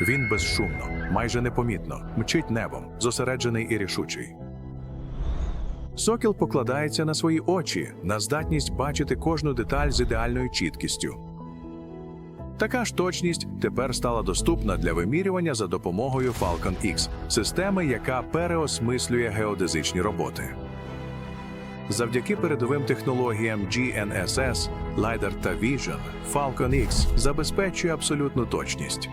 Він безшумно, майже непомітно, мчить небом, зосереджений і рішучий. Сокіл покладається на свої очі, на здатність бачити кожну деталь з ідеальною чіткістю. Така ж точність тепер стала доступна для вимірювання за допомогою Falcon X, системи, яка переосмислює геодезичні роботи. Завдяки передовим технологіям GNSS, LiDAR та Vision, Falcon X забезпечує абсолютну точність.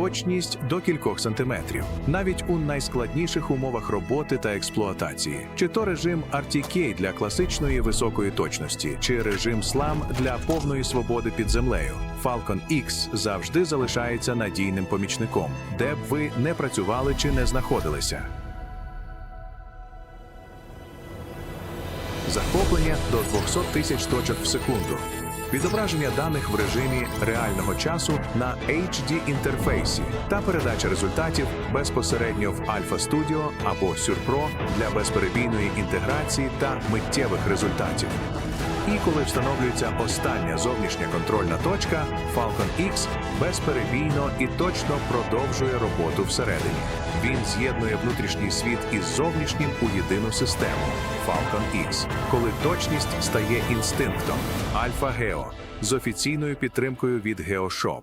Точність до кількох сантиметрів, навіть у найскладніших умовах роботи та експлуатації, чи то режим RTK для класичної високої точності, чи режим SLAM для повної свободи під землею. Falcon X завжди залишається надійним помічником, де б ви не працювали чи не знаходилися. Захоплення до 200 тисяч точок в секунду. Відображення даних в режимі реального часу на HD інтерфейсі та передача результатів безпосередньо в Alpha Studio або Surpro для безперебійної інтеграції та миттєвих результатів. І коли встановлюється остання зовнішня контрольна точка, Falcon X безперебійно і точно продовжує роботу всередині. Він з'єднує внутрішній світ із зовнішнім у єдину систему Falcon X, коли точність стає інстинктом. Альфа Гео з офіційною підтримкою від GeoShop.